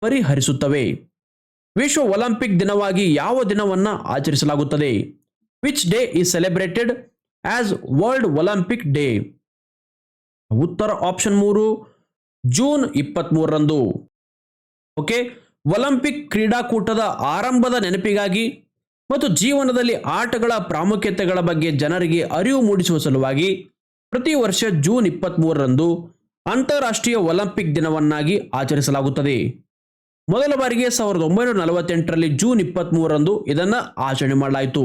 ಪರಿಹರಿಸುತ್ತವೆ. ವಿಶ್ವ ಒಲಿಂಪಿಕ್ ದಿನವಾಗಿ ಯಾವ ದಿನವನ್ನು ಆಚರಿಸಲಾಗುತ್ತದೆ? Which day is celebrated as world Olympic day ಉತ್ತರ ಆಪ್ಷನ್ ಮೂರು ಜೂನ್ ಇಪ್ಪತ್ತ್ಮೂರರಂದು ಓಕೆ ಒಲಿಂಪಿಕ್ ಕ್ರೀಡಾಕೂಟದ ಆರಂಭದ ನೆನಪಿಗಾಗಿ ಮತ್ತು ಜೀವನದಲ್ಲಿ ಆಟಗಳ ಪ್ರಾಮುಖ್ಯತೆಗಳ ಬಗ್ಗೆ ಜನರಿಗೆ ಅರಿವು ಮೂಡಿಸುವ ಸಲುವಾಗಿ ಪ್ರತಿ ವರ್ಷ ಜೂನ್ ಇಪ್ಪತ್ತ್ಮೂರರಂದು ಅಂತಾರಾಷ್ಟ್ರೀಯ ಒಲಿಂಪಿಕ್ ದಿನವನ್ನಾಗಿ ಆಚರಿಸಲಾಗುತ್ತದೆ. ಮೊದಲ ಬಾರಿಗೆ ಸಾವಿರದ ಒಂಬೈನೂರ ನಲವತ್ತೆಂಟರಲ್ಲಿ ಜೂನ್ ಇಪ್ಪತ್ತ್ಮೂರರಂದು ಇದನ್ನು ಆಚರಣೆ ಮಾಡಲಾಯಿತು.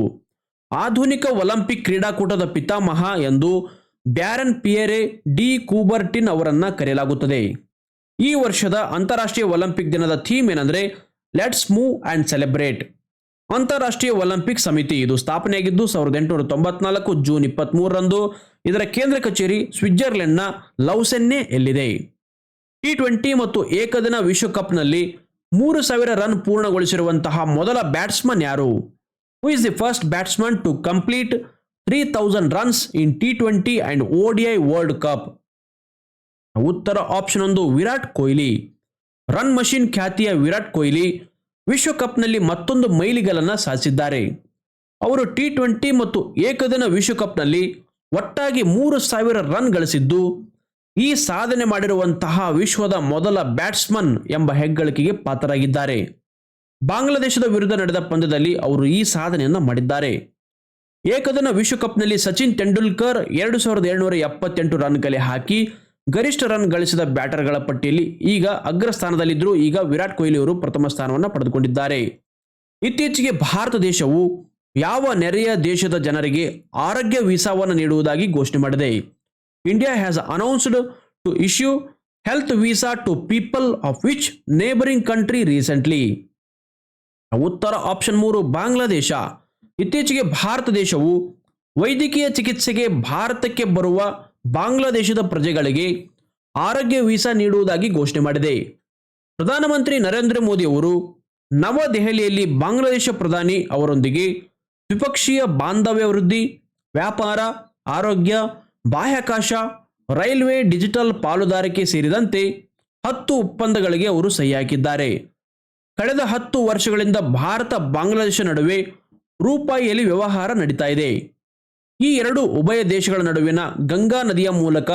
ಆಧುನಿಕ ಒಲಿಂಪಿಕ್ ಕ್ರೀಡಾಕೂಟದ ಪಿತಾಮಹ ಎಂದು ಬ್ಯಾರನ್ ಪಿಯರೆ ಡಿ ಕೂಬರ್ಟಿನ್ ಅವರನ್ನ ಕರೆಯಲಾಗುತ್ತದೆ. ಈ ವರ್ಷದ ಅಂತಾರಾಷ್ಟ್ರೀಯ ಒಲಿಂಪಿಕ್ ದಿನದ ಥೀಮ್ ಏನಂದ್ರೆ, ಲೆಟ್ಸ್ ಮೂವ್ ಅಂಡ್ ಸೆಲೆಬ್ರೇಟ್ ಅಂತಾರಾಷ್ಟ್ರೀಯ ಒಲಿಂಪಿಕ್ ಸಮಿತಿ ಇದು ಸ್ಥಾಪನೆಯಾಗಿದ್ದು ಸಾವಿರದ ಎಂಟುನೂರ ತೊಂಬತ್ನಾಲ್ಕು ಜೂನ್ ಇಪ್ಪತ್ತ್ಮೂರರಂದು ಇದರ ಕೇಂದ್ರ ಕಚೇರಿ ಸ್ವಿಟ್ಜರ್ಲೆಂಡ್ನ ಲೌಸೆನ್ನೆ ಎಲ್ಲಿದೆ. ಟಿ ಟ್ವೆಂಟಿ ಮತ್ತು ಏಕದಿನ ವಿಶ್ವಕಪ್ನಲ್ಲಿ ಮೂರು ಸಾವಿರ ರನ್ ಪೂರ್ಣಗೊಳಿಸಿರುವಂತಹ ಮೊದಲ ಬ್ಯಾಟ್ಸ್ಮನ್ ಯಾರು? Who is the first batsman to complete three thousand runs in T twenty World Cup? ಉತ್ತರ ಆಪ್ಷನ್ ಒಂದು ವಿರಾಟ್ ಕೊಹ್ಲಿ. ರನ್ ಮಷಿನ್ ಖ್ಯಾತಿಯ ವಿರಾಟ್ ಕೊಹ್ಲಿ ವಿಶ್ವಕಪ್ನಲ್ಲಿ ಮತ್ತೊಂದು ಮೈಲಿಗಲನ್ನು ಸಾಧಿಸಿದ್ದಾರೆ. ಅವರು ಟಿ ಟ್ವೆಂಟಿ ಮತ್ತು ಏಕದಿನ ವಿಶ್ವಕಪ್ನಲ್ಲಿ ಒಟ್ಟಾಗಿ ಮೂರು ಸಾವಿರ ರನ್ ಗಳಿಸಿದ್ದು, ಈ ಸಾಧನೆ ಮಾಡಿರುವಂತಹ ವಿಶ್ವದ ಮೊದಲ ಬ್ಯಾಟ್ಸ್ಮನ್ ಎಂಬ ಹೆಗ್ಗಳಿಕೆಗೆ ಪಾತ್ರರಾಗಿದ್ದಾರೆ. ಬಾಂಗ್ಲಾದೇಶದ ವಿರುದ್ಧ ನಡೆದ ಪಂದ್ಯದಲ್ಲಿ ಅವರು ಈ ಸಾಧನೆಯನ್ನು ಮಾಡಿದ್ದಾರೆ. ಏಕದಿನ ವಿಶ್ವಕಪ್ನಲ್ಲಿ ಸಚಿನ್ ತೆಂಡೂಲ್ಕರ್ ಎರಡು ಸಾವಿರದ ಏಳ್ನೂರ ಎಪ್ಪತ್ತೆಂಟು ರನ್ ಕಲೆ ಹಾಕಿ ಗರಿಷ್ಠ ರನ್ ಗಳಿಸಿದ ಬ್ಯಾಟರ್ಗಳ ಪಟ್ಟಿಯಲ್ಲಿ ಈಗ ಅಗ್ರಸ್ಥಾನದಲ್ಲಿದ್ದರೂ ಈಗ ವಿರಾಟ್ ಕೊಹ್ಲಿ ಅವರು ಪ್ರಥಮ ಸ್ಥಾನವನ್ನು ಪಡೆದುಕೊಂಡಿದ್ದಾರೆ. ಇತ್ತೀಚೆಗೆ ಭಾರತ ದೇಶವು ಯಾವ ನೆರೆಯ ದೇಶದ ಜನರಿಗೆ ಆರೋಗ್ಯ ವೀಸಾವನ್ನು ನೀಡುವುದಾಗಿ ಘೋಷಣೆ ಮಾಡಿದೆ. India has announced to issue health visa to people of which neighbouring country recently. ಉತ್ತರ ಆಪ್ಷನ್ ಮೂರು, ಬಾಂಗ್ಲಾದೇಶ. ಇತ್ತೀಚೆಗೆ ಭಾರತ ದೇಶವು ವೈದ್ಯಕೀಯ ಚಿಕಿತ್ಸೆಗೆ ಭಾರತಕ್ಕೆ ಬರುವ ಬಾಂಗ್ಲಾದೇಶದ ಪ್ರಜೆಗಳಿಗೆ ಆರೋಗ್ಯ ವೀಸಾ ನೀಡುವುದಾಗಿ ಘೋಷಣೆ ಮಾಡಿದೆ. ಪ್ರಧಾನಮಂತ್ರಿ ನರೇಂದ್ರ ಮೋದಿ ಅವರು ನವದೆಹಲಿಯಲ್ಲಿ ಬಾಂಗ್ಲಾದೇಶ ಪ್ರಧಾನಿ ಅವರೊಂದಿಗೆ ದ್ವಿಪಕ್ಷೀಯ ಬಾಂಧವ್ಯ ವೃದ್ಧಿ ವ್ಯಾಪಾರ, ಆರೋಗ್ಯ, ಬಾಹ್ಯಾಕಾಶ, ರೈಲ್ವೆ, ಡಿಜಿಟಲ್ ಪಾಲುದಾರಿಕೆ ಸೇರಿದಂತೆ ಹತ್ತು ಒಪ್ಪಂದಗಳಿಗೆ ಅವರು ಸಹಿ ಹಾಕಿದ್ದಾರೆ. ಕಳೆದ ಹತ್ತು ವರ್ಷಗಳಿಂದ ಭಾರತ ಬಾಂಗ್ಲಾದೇಶ ನಡುವೆ ರೂಪಾಯಿಯಲ್ಲಿ ವ್ಯವಹಾರ ನಡೀತಾ ಇದೆ. ಈ ಎರಡು ಉಭಯ ದೇಶಗಳ ನಡುವಿನ ಗಂಗಾ ನದಿಯ ಮೂಲಕ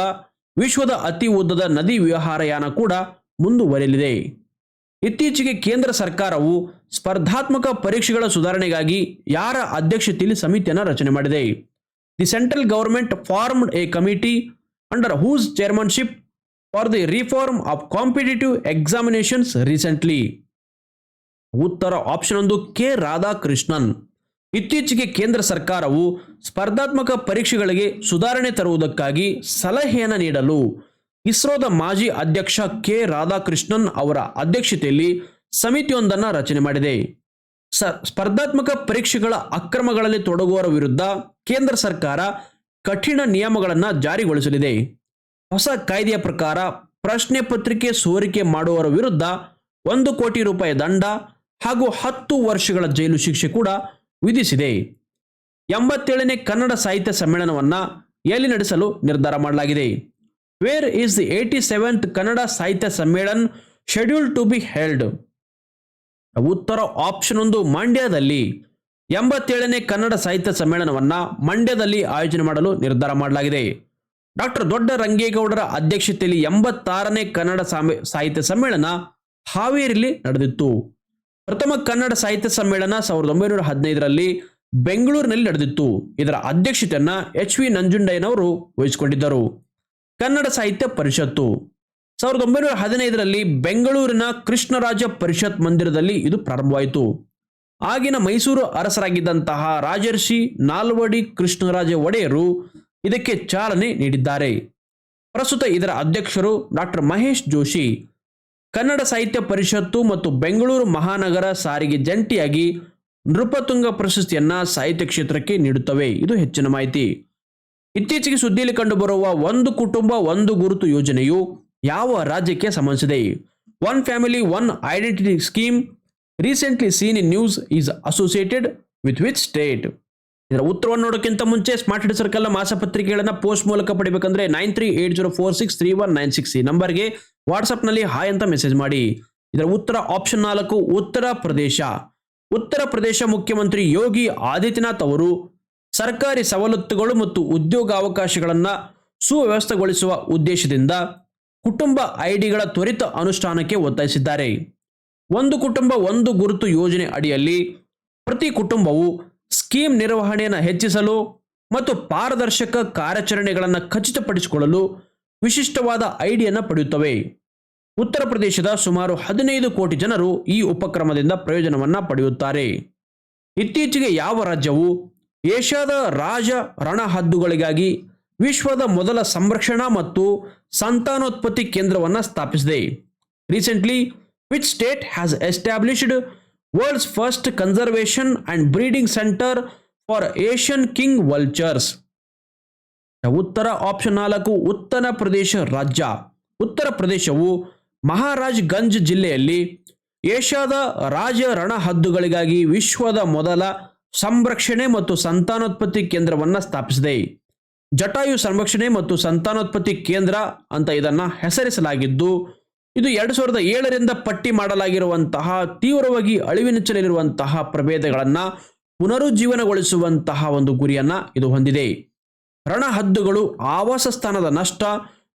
ವಿಶ್ವದ ಅತಿ ಉದ್ದದ ನದಿ ವ್ಯವಹಾರಯಾನ ಕೂಡ ಮುಂದುವರೆಯಲಿದೆ. ಇತ್ತೀಚೆಗೆ ಕೇಂದ್ರ ಸರ್ಕಾರವು ಸ್ಪರ್ಧಾತ್ಮಕ ಪರೀಕ್ಷೆಗಳ ಸುಧಾರಣೆಗಾಗಿ ಯಾರ ಅಧ್ಯಕ್ಷತೆಯಲ್ಲಿ ಸಮಿತಿಯನ್ನು ರಚನೆ ಮಾಡಿದೆ. The central government formed a committee under whose chairmanship for the reform of competitive examinations recently. ಉತ್ತರ ಆಪ್ಷನ್ ಒಂದು ಕೆ. ರಾಧಾಕೃಷ್ಣನ್. ಇತ್ತೀಚೆಗೆ ಕೇಂದ್ರ ಸರ್ಕಾರವು ಸ್ಪರ್ಧಾತ್ಮಕ ಪರೀಕ್ಷೆಗಳಿಗೆ ಸುಧಾರಣೆ ತರುವುದಕ್ಕಾಗಿ ಸಲಹೆಯನ್ನು ನೀಡಲು ಇಸ್ರೋದ ಮಾಜಿ ಅಧ್ಯಕ್ಷ ಕೆ. ರಾಧಾಕೃಷ್ಣನ್ ಅವರ ಅಧ್ಯಕ್ಷತೆಯಲ್ಲಿ ಸಮಿತಿಯೊಂದನ್ನು ರಚನೆ ಮಾಡಿದೆ. ಸ, ಸ್ಪರ್ಧಾತ್ಮಕ ಪರೀಕ್ಷೆಗಳ ಅಕ್ರಮಗಳಲ್ಲಿ ತೊಡಗುವವರ ವಿರುದ್ಧ ಕೇಂದ್ರ ಸರ್ಕಾರ ಕಠಿಣ ನಿಯಮಗಳನ್ನು ಜಾರಿಗೊಳಿಸಲಿದೆ. ಹೊಸ ಕಾಯ್ದೆಯ ಪ್ರಕಾರ ಪ್ರಶ್ನೆ ಪತ್ರಿಕೆ ಸೋರಿಕೆ ಮಾಡುವವರ ವಿರುದ್ಧ ಒಂದು ಕೋಟಿ ರೂಪಾಯಿ ದಂಡ ಹಾಗೂ ಹತ್ತು ವರ್ಷಗಳ ಜೈಲು ಶಿಕ್ಷೆ ಕೂಡ ವಿಧಿಸಿದೆ. ಎಂಬತ್ತೇಳನೇ ಕನ್ನಡ ಸಾಹಿತ್ಯ ಸಮ್ಮೇಳನವನ್ನ ಎಲ್ಲಿ ನಡೆಸಲು ನಿರ್ಧಾರ ಮಾಡಲಾಗಿದೆ? Where is the eighty seventh Kannada Sahitya Sammelan schedule to be held ಉತ್ತರ ಆಪ್ಷನ್ ಒಂದು, ಮಂಡ್ಯದಲ್ಲಿ. ಎಂಬತ್ತೇಳನೇ ಕನ್ನಡ ಸಾಹಿತ್ಯ ಸಮ್ಮೇಳನವನ್ನ ಮಂಡ್ಯದಲ್ಲಿ ಆಯೋಜನೆ ಮಾಡಲು ನಿರ್ಧಾರ ಮಾಡಲಾಗಿದೆ. ಡಾಕ್ಟರ್ ದೊಡ್ಡ ರಂಗೇಗೌಡರ ಅಧ್ಯಕ್ಷತೆಯಲ್ಲಿ ಎಂಬತ್ತಾರನೇ ಕನ್ನಡ ಸಾಹಿತ್ಯ ಸಮ್ಮೇಳನ ಹಾವೇರಿಯಲ್ಲಿ ನಡೆದಿತ್ತು. ಪ್ರಥಮ ಕನ್ನಡ ಸಾಹಿತ್ಯ ಸಮ್ಮೇಳನ ಸಾವಿರದ ಒಂಬೈನೂರ ಹದಿನೈದರಲ್ಲಿ ಬೆಂಗಳೂರಿನಲ್ಲಿ ನಡೆದಿತ್ತು. ಇದರ ಅಧ್ಯಕ್ಷತೆಯನ್ನ ಎಚ್ ವಿ ನಂಜುಂಡಯ್ಯನವರು ವಹಿಸಿಕೊಂಡಿದ್ದರು. ಕನ್ನಡ ಸಾಹಿತ್ಯ ಪರಿಷತ್ತು. ಸಾವಿರದ ಒಂಬೈನೂರ ಹದಿನೈದರಲ್ಲಿ ಬೆಂಗಳೂರಿನ ಕೃಷ್ಣರಾಜ ಪರಿಷತ್ ಮಂದಿರದಲ್ಲಿ ಇದು ಪ್ರಾರಂಭವಾಯಿತು. ಆಗಿನ ಮೈಸೂರು ಅರಸರಾಗಿದ್ದಂತಹ ರಾಜರ್ಷಿ ನಾಲ್ವಡಿ ಕೃಷ್ಣರಾಜ ಒಡೆಯರು ಇದಕ್ಕೆ ಚಾಲನೆ ನೀಡಿದ್ದಾರೆ. ಪ್ರಸ್ತುತ ಇದರ ಅಧ್ಯಕ್ಷರು ಡಾಕ್ಟರ್ ಮಹೇಶ್ ಜೋಶಿ ಕನ್ನಡ ಸಾಹಿತ್ಯ ಪರಿಷತ್ತು ಮತ್ತು ಬೆಂಗಳೂರು ಮಹಾನಗರ ಸಾರಿಗೆ ಜಂಟಿಯಾಗಿ ನೃಪತುಂಗ ಪ್ರಶಸ್ತಿಯನ್ನ ಸಾಹಿತ್ಯ ಕ್ಷೇತ್ರಕ್ಕೆ ನೀಡುತ್ತವೆ. ಇದು ಹೆಚ್ಚಿನ ಮಾಹಿತಿ. ಇತ್ತೀಚೆಗೆ ಸುದ್ದಿಯಲ್ಲಿ ಕಂಡುಬರುವ ಒಂದು ಕುಟುಂಬ, ಒಂದು ಗುರುತು ಯೋಜನೆಯು ಯಾವ ರಾಜ್ಯಕ್ಕೆ ಸಂಬಂಧಿಸಿದೆ? One family, one identity scheme, recently seen in news is associated with with state? ಇದರ ಉತ್ತರವನ್ನು ನೋಡೋಕ್ಕಿಂತ ಮುಂಚೆ ಸ್ಮಾರ್ಟ್ ಹಿಡ್ ಸರ್ಕಲ್ನ ಮಾಸಪತ್ರಿಕೆಗಳನ್ನು ಪೋಸ್ಟ್ ಮೂಲಕ ಪಡಿಬೇಕಂದ್ರೆ nine three eight zero four six three one nine six ಈ ನಂಬರ್ಗೆ ವಾಟ್ಸಪ್ನಲ್ಲಿ ಹಾಯ್ ಅಂತ ಮೆಸೇಜ್ ಮಾಡಿ. ಇದರ ಉತ್ತರ ಆಪ್ಷನ್ ನಾಲ್ಕು, ಉತ್ತರ ಪ್ರದೇಶ. ಉತ್ತರ ಪ್ರದೇಶ ಮುಖ್ಯಮಂತ್ರಿ ಯೋಗಿ ಆದಿತ್ಯನಾಥ್ ಅವರು ಸರ್ಕಾರಿ ಸವಲತ್ತುಗಳು ಮತ್ತು ಉದ್ಯೋಗಾವಕಾಶಗಳನ್ನು ಸುವ್ಯವಸ್ಥೆಗೊಳಿಸುವ ಉದ್ದೇಶದಿಂದ ಕುಟುಂಬ ಐಡಿಗಳ ತ್ವರಿತ ಅನುಷ್ಠಾನಕ್ಕೆ ಒತ್ತಾಯಿಸಿದ್ದಾರೆ. ಒಂದು ಕುಟುಂಬ ಒಂದು ಗುರುತು ಯೋಜನೆ ಅಡಿಯಲ್ಲಿ ಪ್ರತಿ ಕುಟುಂಬವು ಸ್ಕೀಮ್ ನಿರ್ವಹಣೆಯನ್ನು ಹೆಚ್ಚಿಸಲು ಮತ್ತು ಪಾರದರ್ಶಕ ಕಾರ್ಯಾಚರಣೆಗಳನ್ನು ಖಚಿತಪಡಿಸಿಕೊಳ್ಳಲು ವಿಶಿಷ್ಟವಾದ ಐಡಿಯನ್ನು ಪಡೆಯುತ್ತವೆ. ಉತ್ತರ ಪ್ರದೇಶದ ಸುಮಾರು ಹದಿನೈದು ಕೋಟಿ ಜನರು ಈ ಉಪಕ್ರಮದಿಂದ ಪ್ರಯೋಜನವನ್ನು ಪಡೆಯುತ್ತಾರೆ. ಇತ್ತೀಚೆಗೆ ಯಾವ ರಾಜ್ಯವು ಏಷ್ಯಾದ ರಾಜ ರಣಹದ್ದುಗಳಿಗಾಗಿ ವಿಶ್ವದ ಮೊದಲ ಸಂರಕ್ಷಣಾ ಮತ್ತು ಸಂತಾನೋತ್ಪತ್ತಿ ಕೇಂದ್ರವನ್ನು ಸ್ಥಾಪಿಸಿದೆ. Recently, which state has established world's first conservation and breeding centre for Asian king vultures. ಉತ್ತರ ಆಪ್ಷನ್ ನಾಲ್ಕು ಉತ್ತರ ಪ್ರದೇಶ ರಾಜ್ಯ. ಉತ್ತರ ಪ್ರದೇಶವು ಮಹಾರಾಜ್ ಗಂಜ್ ಜಿಲ್ಲೆಯಲ್ಲಿ ಏಷ್ಯಾದ ರಾಜ ರಣಹದ್ದುಗಳಿಗಾಗಿ ವಿಶ್ವದ ಮೊದಲ ಸಂರಕ್ಷಣೆ ಮತ್ತು ಸಂತಾನೋತ್ಪತ್ತಿ ಕೇಂದ್ರವನ್ನು ಸ್ಥಾಪಿಸಿದೆ. ಜಟಾಯು ಸಂರಕ್ಷಣೆ ಮತ್ತು ಸಂತಾನೋತ್ಪತ್ತಿ ಕೇಂದ್ರ ಅಂತ ಇದನ್ನ ಹೆಸರಿಸಲಾಗಿದ್ದು, ಇದು ಎರಡು ಸಾವಿರದ ಏಳರಿಂದ ಪಟ್ಟಿ ಮಾಡಲಾಗಿರುವಂತಹ ತೀವ್ರವಾಗಿ ಅಳಿವಿನಚ್ಚಲಿರುವಂತಹ ಪ್ರಭೇದಗಳನ್ನು ಪುನರುಜ್ಜೀವನಗೊಳಿಸುವಂತಹ ಒಂದು ಗುರಿಯನ್ನ ಇದು ಹೊಂದಿದೆ. ರಣಹದ್ದುಗಳು ಆವಾಸ ಸ್ಥಾನದ ನಷ್ಟ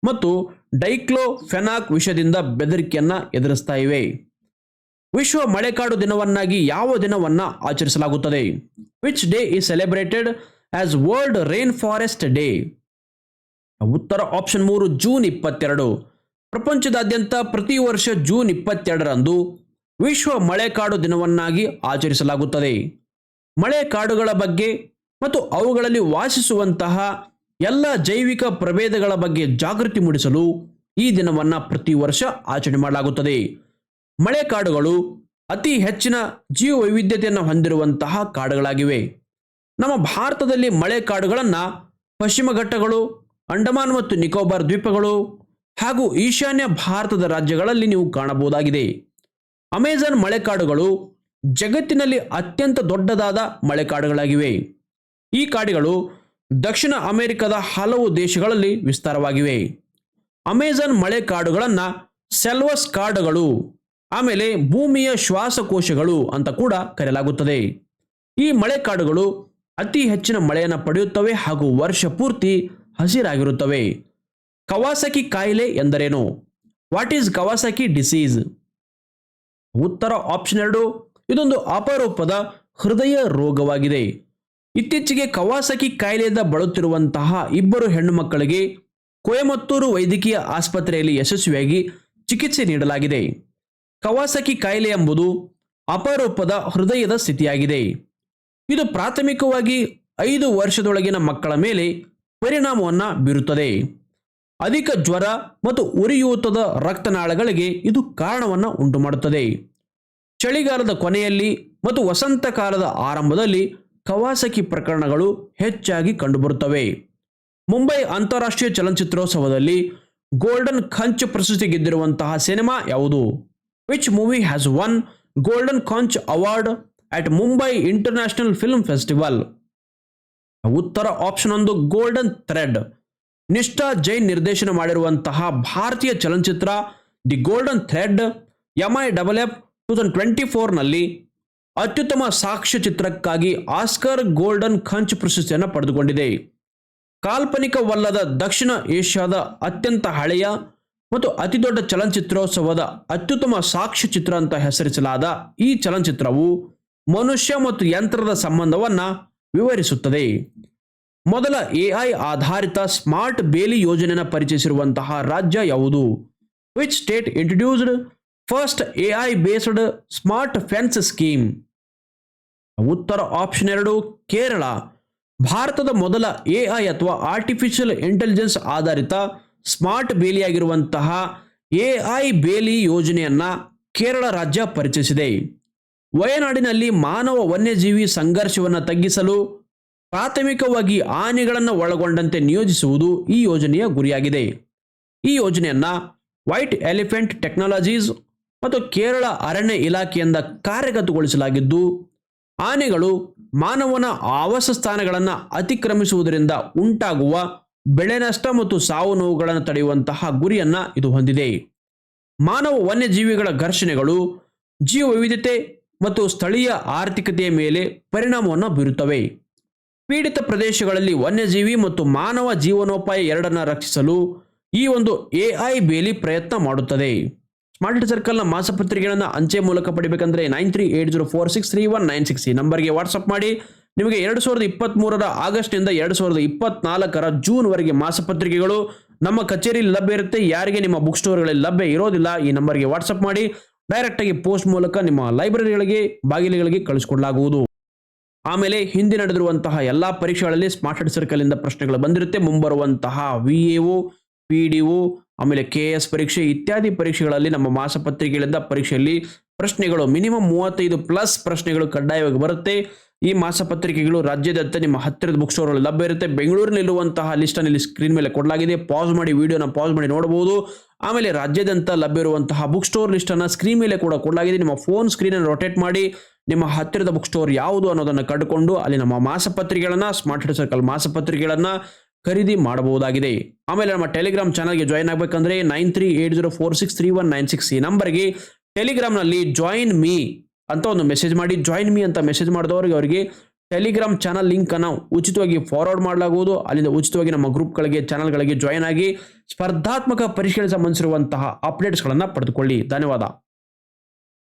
ಮತ್ತು ಡೈಕ್ಲೋಫೆನಾಕ್ ವಿಷದಿಂದ ಬೆದರಿಕೆಯನ್ನು ಎದುರಿಸ್ತಾ ಇವೆ. ವಿಶ್ವ ಮಳೆಕಾಡು ದಿನವನ್ನಾಗಿ ಯಾವ ದಿನವನ್ನ ಆಚರಿಸಲಾಗುತ್ತದೆ? Which day is celebrated as world rain forest day ಉತ್ತರ ಆಪ್ಷನ್ ಮೂರು ಜೂನ್ ಇಪ್ಪತ್ತೆರಡು. ಪ್ರಪಂಚದಾದ್ಯಂತ ಪ್ರತಿ ವರ್ಷ ಜೂನ್ ಇಪ್ಪತ್ತೆರಡರಂದು ವಿಶ್ವ ಮಳೆಕಾಡು ದಿನವನ್ನಾಗಿ ಆಚರಿಸಲಾಗುತ್ತದೆ. ಮಳೆಕಾಡುಗಳ ಬಗ್ಗೆ ಮತ್ತು ಅವುಗಳಲ್ಲಿ ವಾಸಿಸುವಂತಹ ಎಲ್ಲ ಜೈವಿಕ ಪ್ರಭೇದಗಳ ಬಗ್ಗೆ ಜಾಗೃತಿ ಮೂಡಿಸಲು ಈ ದಿನವನ್ನು ಪ್ರತಿ ವರ್ಷ ಆಚರಣೆ ಮಾಡಲಾಗುತ್ತದೆ. ಮಳೆಕಾಡುಗಳು ಅತಿ ಹೆಚ್ಚಿನ ಜೀವ ವೈವಿಧ್ಯತೆಯನ್ನು ಹೊಂದಿರುವಂತಹ ಕಾಡುಗಳಾಗಿವೆ. ನಮ್ಮ ಭಾರತದಲ್ಲಿ ಮಳೆ ಕಾಡುಗಳನ್ನು ಪಶ್ಚಿಮ ಘಟ್ಟಗಳು, ಅಂಡಮಾನ್ ಮತ್ತು ನಿಕೋಬಾರ್ ದ್ವೀಪಗಳು ಹಾಗೂ ಈಶಾನ್ಯ ಭಾರತದ ರಾಜ್ಯಗಳಲ್ಲಿ ನೀವು ಕಾಣಬಹುದಾಗಿದೆ. ಅಮೆಜಾನ್ ಮಳೆಕಾಡುಗಳು ಜಗತ್ತಿನಲ್ಲಿ ಅತ್ಯಂತ ದೊಡ್ಡದಾದ ಮಳೆಕಾಡುಗಳಾಗಿವೆ. ಈ ಕಾಡುಗಳು ದಕ್ಷಿಣ ಅಮೆರಿಕದ ಹಲವು ದೇಶಗಳಲ್ಲಿ ವಿಸ್ತಾರವಾಗಿವೆ. ಅಮೆಜಾನ್ ಮಳೆಕಾಡುಗಳನ್ನು ಸೆಲ್ವಸ್ ಕಾಡುಗಳು, ಆಮೇಲೆ ಭೂಮಿಯ ಶ್ವಾಸಕೋಶಗಳು ಅಂತ ಕೂಡ ಕರೆಯಲಾಗುತ್ತದೆ. ಈ ಮಳೆಕಾಡುಗಳು ಅತಿ ಹೆಚ್ಚಿನ ಮಳೆಯನ್ನು ಪಡೆಯುತ್ತವೆ ಹಾಗೂ ವರ್ಷ ಪೂರ್ತಿ ಹಸಿರಾಗಿರುತ್ತವೆ. ಕವಾಸಕಿ ಕಾಯಿಲೆ ಎಂದರೇನು? ವಾಟ್ ಈಸ್ ಕವಾಸಕಿ ಡಿಸೀಸ್ ಉತ್ತರ ಆಪ್ಷನ್ ಎರಡು, ಇದೊಂದು ಅಪರೂಪದ ಹೃದಯ ರೋಗವಾಗಿದೆ. ಇತ್ತೀಚೆಗೆ ಕವಾಸಕಿ ಕಾಯಿಲೆಯಿಂದ ಬಳಲುತ್ತಿರುವಂತಹ ಇಬ್ಬರು ಹೆಣ್ಣು ಮಕ್ಕಳಿಗೆ ಕೊಯಮತ್ತೂರು ವೈದ್ಯಕೀಯ ಆಸ್ಪತ್ರೆಯಲ್ಲಿ ಯಶಸ್ವಿಯಾಗಿ ಚಿಕಿತ್ಸೆ ನೀಡಲಾಗಿದೆ. ಕವಾಸಕಿ ಕಾಯಿಲೆ ಎಂಬುದು ಅಪರೂಪದ ಹೃದಯದ ಸ್ಥಿತಿಯಾಗಿದೆ. ಇದು ಪ್ರಾಥಮಿಕವಾಗಿ ಐದು ವರ್ಷದೊಳಗಿನ ಮಕ್ಕಳ ಮೇಲೆ ಪರಿಣಾಮವನ್ನು ಬೀರುತ್ತದೆ. ಅಧಿಕ ಜ್ವರ ಮತ್ತು ಉರಿಯೂತದ ರಕ್ತನಾಳಗಳಿಗೆ ಇದು ಕಾರಣವನ್ನು ಉಂಟುಮಾಡುತ್ತದೆ. ಚಳಿಗಾಲದ ಕೊನೆಯಲ್ಲಿ ಮತ್ತು ವಸಂತ ಕಾಲದ ಆರಂಭದಲ್ಲಿ ಕವಾಸಕಿ ಪ್ರಕರಣಗಳು ಹೆಚ್ಚಾಗಿ ಕಂಡುಬರುತ್ತವೆ. ಮುಂಬೈ ಅಂತಾರಾಷ್ಟ್ರೀಯ ಚಲನಚಿತ್ರೋತ್ಸವದಲ್ಲಿ ಗೋಲ್ಡನ್ ಖಂಚ್ ಪ್ರಶಸ್ತಿ ಗೆದ್ದಿರುವಂತಹ ಸಿನಿಮಾ ಯಾವುದು? Which movie has won golden conch award at Mumbai international film festival ಉತ್ತರ ಆಪ್ಷನ್ ಒಂದು ಗೋಲ್ಡನ್ ಥ್ರೆಡ್ ನಿಷ್ಠಾ ಜೈನ್ ನಿರ್ದೇಶನ ಮಾಡಿರುವಂತಹ ಭಾರತೀಯ ಚಲನಚಿತ್ರ the golden thread M I double F two thousand twenty ಫೋರ್ನಲ್ಲಿ ಅತ್ಯುತ್ತಮ ಸಾಕ್ಷ್ಯ ಚಿತ್ರಕ್ಕಾಗಿ ಆಸ್ಕರ್ ಗೋಲ್ಡನ್ ಖಂಚ್ ಪ್ರಶಸ್ತಿಯನ್ನು ಪಡೆದುಕೊಂಡಿದೆ. ಕಾಲ್ಪನಿಕವಲ್ಲದ ದಕ್ಷಿಣ ಏಷ್ಯಾದ ಅತ್ಯಂತ ಹಳೆಯ ಮತ್ತು ಅತಿದೊಡ್ಡ ಚಲನಚಿತ್ರೋತ್ಸವದ ಅತ್ಯುತ್ತಮ ಸಾಕ್ಷ್ಯ ಚಿತ್ರ ಅಂತ ಹೆಸರಿಸಲಾದ ಈ ಚಲನಚಿತ್ರವು ಮನುಷ್ಯ ಮತ್ತು ಯಂತ್ರದ ಸಂಬಂಧವನ್ನು ವಿವರಿಸುತ್ತದೆ. ಮೊದಲ ಎಐ ಆಧಾರಿತ ಸ್ಮಾರ್ಟ್ ಬೇಲಿ ಯೋಜನೆಯನ್ನು ಪರಿಚಯಿಸಿರುವಂತಹ ರಾಜ್ಯ ಯಾವುದು? Which state introduced first AI based smart fence scheme ಉತ್ತರ ಆಪ್ಷನ್ ಎರಡು, ಕೇರಳ. ಭಾರತದ ಮೊದಲ ಎಐ ಅಥವಾ ಆರ್ಟಿಫಿಷಿಯಲ್ ಇಂಟೆಲಿಜೆನ್ಸ್ ಆಧಾರಿತ ಸ್ಮಾರ್ಟ್ ಬೇಲಿಯಾಗಿರುವಂತಹ ಎಐ ಬೇಲಿ ಯೋಜನೆಯನ್ನ ಕೇರಳ ರಾಜ್ಯ ಪರಿಚಯಿಸಿದೆ. ವಯನಾಡಿನಲ್ಲಿ ಮಾನವ ವನ್ಯಜೀವಿ ಸಂಘರ್ಷವನ್ನು ತಗ್ಗಿಸಲು ಪ್ರಾಥಮಿಕವಾಗಿ ಆನೆಗಳನ್ನು ಒಳಗೊಂಡಂತೆ ನಿಯೋಜಿಸುವುದು ಈ ಯೋಜನೆಯ ಗುರಿಯಾಗಿದೆ. ಈ ಯೋಜನೆಯನ್ನ ವೈಟ್ ಎಲಿಫೆಂಟ್ ಟೆಕ್ನಾಲಜೀಸ್ ಮತ್ತು ಕೇರಳ ಅರಣ್ಯ ಇಲಾಖೆಯಿಂದ ಕಾರ್ಯಗತಗೊಳಿಸಲಾಗಿದ್ದು ಆನೆಗಳು ಮಾನವನ ಆವಾಸ ಸ್ಥಾನಗಳನ್ನು ಅತಿಕ್ರಮಿಸುವುದರಿಂದ ಉಂಟಾಗುವ ಬೆಳೆ ನಷ್ಟ ಮತ್ತು ಸಾವು ನೋವುಗಳನ್ನು ತಡೆಯುವಂತಹ ಗುರಿಯನ್ನ ಇದು ಹೊಂದಿದೆ. ಮಾನವ ವನ್ಯಜೀವಿಗಳ ಘರ್ಷಣೆಗಳು ಜೀವ ವೈವಿಧ್ಯತೆ ಮತ್ತು ಸ್ಥಳೀಯ ಆರ್ಥಿಕತೆಯ ಮೇಲೆ ಪರಿಣಾಮವನ್ನು ಬೀರುತ್ತವೆ. ಪೀಡಿತ ಪ್ರದೇಶಗಳಲ್ಲಿ ವನ್ಯಜೀವಿ ಮತ್ತು ಮಾನವ ಜೀವನೋಪಾಯ ಎರಡನ್ನ ರಕ್ಷಿಸಲು ಈ ಒಂದು ಎಐ ಬೇಲಿ ಪ್ರಯತ್ನ ಮಾಡುತ್ತದೆ. ಸ್ಮಾರ್ಟ್ ಸರ್ಕಲ್ನ ಮಾಸಪತ್ರಿಕೆಗಳನ್ನು ಅಂಚೆ ಮೂಲಕ ಪಡಿಬೇಕಂದ್ರೆ nine three eight zero four six three one nine six ಈ ನಂಬರ್ಗೆ ವಾಟ್ಸಪ್ ಮಾಡಿ. ನಿಮಗೆ ಎರಡು ಸಾವಿರದ ಇಪ್ಪತ್ತ್ಮೂರರ ಆಗಸ್ಟ್ನಿಂದ ಎರಡು ಸಾವಿರದ ಇಪ್ಪತ್ನಾಲ್ಕರ ಜೂನ್ವರೆಗೆ ಮಾಸಪತ್ರಿಕೆಗಳು ನಮ್ಮ ಕಚೇರಿಯಲ್ಲಿ ಲಭ್ಯ ಇರುತ್ತೆ. ಯಾರಿಗೆ ನಿಮ್ಮ ಬುಕ್ ಸ್ಟೋರ್ಗಳಲ್ಲಿ ಲಭ್ಯ ಇರೋದಿಲ್ಲ, ಈ ನಂಬರ್ಗೆ ವಾಟ್ಸಪ್ ಮಾಡಿ. ಡೈರೆಕ್ಟಾಗಿ ಪೋಸ್ಟ್ ಮೂಲಕ ನಿಮ್ಮ ಲೈಬ್ರರಿಗಳಿಗೆ, ಬಾಗಿಲುಗಳಿಗೆ ಕಳಿಸಿಕೊಡಲಾಗುವುದು. ಆಮೇಲೆ ಹಿಂದೆ ನಡೆದಿರುವಂತಹ ಎಲ್ಲ ಪರೀಕ್ಷೆಗಳಲ್ಲಿ ಸ್ಮಾರ್ಟ್ ಸರ್ಕಲ್ ಇಂದ ಪ್ರಶ್ನೆಗಳು ಬಂದಿರುತ್ತೆ. ಮುಂಬರುವಂತಹ V A P D O ಆಮೇಲೆ ಕೆ ಎಸ್ ಪರೀಕ್ಷೆ ಇತ್ಯಾದಿ ಪರೀಕ್ಷೆಗಳಲ್ಲಿ ನಮ್ಮ ಮಾಸಪತ್ರಿಕೆಗಳಿಂದ ಪರೀಕ್ಷೆಯಲ್ಲಿ ಪ್ರಶ್ನೆಗಳು ಮಿನಿಮಮ್ ಮೂವತ್ತೈದು ಪ್ಲಸ್ ಪ್ರಶ್ನೆಗಳು ಕಡ್ಡಾಯವಾಗಿ ಬರುತ್ತೆ. ಈ ಮಾಸಪತ್ರಿಕೆಗಳು ರಾಜ್ಯದತ್ತ ನಿಮ್ಮ ಹತ್ತಿರದ ಬುಕ್ ಸ್ಟೋರ್ಗಳಲ್ಲಿ ಲಭ್ಯ ಇರುತ್ತೆ. ಬೆಂಗಳೂರಿನಲ್ಲಿರುವಂತಹ ಲಿಸ್ಟನ್ನು ಇಲ್ಲಿ ಸ್ಕ್ರೀನ್ ಮೇಲೆ ಕೊಡಲಾಗಿದೆ. ಪಾಸ್ ಮಾಡಿ ವಿಡಿಯೋನ ಪಾಸ್ ಮಾಡಿ ನೋಡಬಹುದು. ಆಮೇಲೆ ರಾಜ್ಯದಂತ ಲಭ್ಯ ಇರುವಂತಹ ಬುಕ್ ಸ್ಟೋರ್ ಲಿಸ್ಟನ್ನು ಸ್ಕ್ರೀನ್ ಮೇಲೆ ಕೂಡ ಕೊಡಲಾಗಿದೆ. ನಿಮ್ಮ ಫೋನ್ ಸ್ಕ್ರೀನನ್ನು ರೊಟೇಟ್ ಮಾಡಿ, ನಿಮ್ಮ ಹತ್ತಿರದ ಬುಕ್ ಸ್ಟೋರ್ ಯಾವುದು ಅನ್ನೋದನ್ನು ಕಂಡುಕೊಂಡು ಅಲ್ಲಿ ನಮ್ಮ ಮಾಸಪತ್ರಿಕೆಗಳನ್ನು ಸ್ಮಾರ್ಟ್ ಸರ್ಕಲ್ ಮಾಸಪತ್ರಿಕೆಗಳನ್ನು ಖರೀದಿ ಮಾಡಬಹುದಾಗಿದೆ. ಆಮೇಲೆ ನಮ್ಮ ಟೆಲಿಗ್ರಾಮ್ ಚಾನಲ್ಗೆ ಜಾಯಿನ್ ಆಗಬೇಕಂದ್ರೆ nine three eight zero four six three one nine six ಈ ನಂಬರ್ಗೆ ಟೆಲಿಗ್ರಾಮ್ನಲ್ಲಿ ಜಾಯಿನ್ ಮೀ ಅಂತ ಒಂದು ಮೆಸೇಜ್ ಮಾಡಿ. ಜಾಯಿನ್ ಮೀ ಅಂತ ಮೆಸೇಜ್ ಮಾಡಿದವರಿಗೆ ಅವರಿಗೆ ಟೆಲಿಗ್ರಾಮ್ ಚಾನಲ್ ಲಿಂಕನ್ನು ಉಚಿತವಾಗಿ ಫಾರ್ವರ್ಡ್ ಮಾಡಲಾಗುವುದು. ಅಲ್ಲಿಂದ ಉಚಿತವಾಗಿ ನಮ್ಮ ಗ್ರೂಪ್ಗಳಿಗೆ ಚಾನಲ್ಗಳಿಗೆ ಜಾಯಿನ್ ಆಗಿ ಸ್ಪರ್ಧಾತ್ಮಕ ಪರೀಕ್ಷೆಗೆ ಸಂಬಂಧಿಸಿರುವಂತಹ ಅಪ್ಡೇಟ್ಸ್ಗಳನ್ನು ಪಡೆದುಕೊಳ್ಳಿ. ಧನ್ಯವಾದ.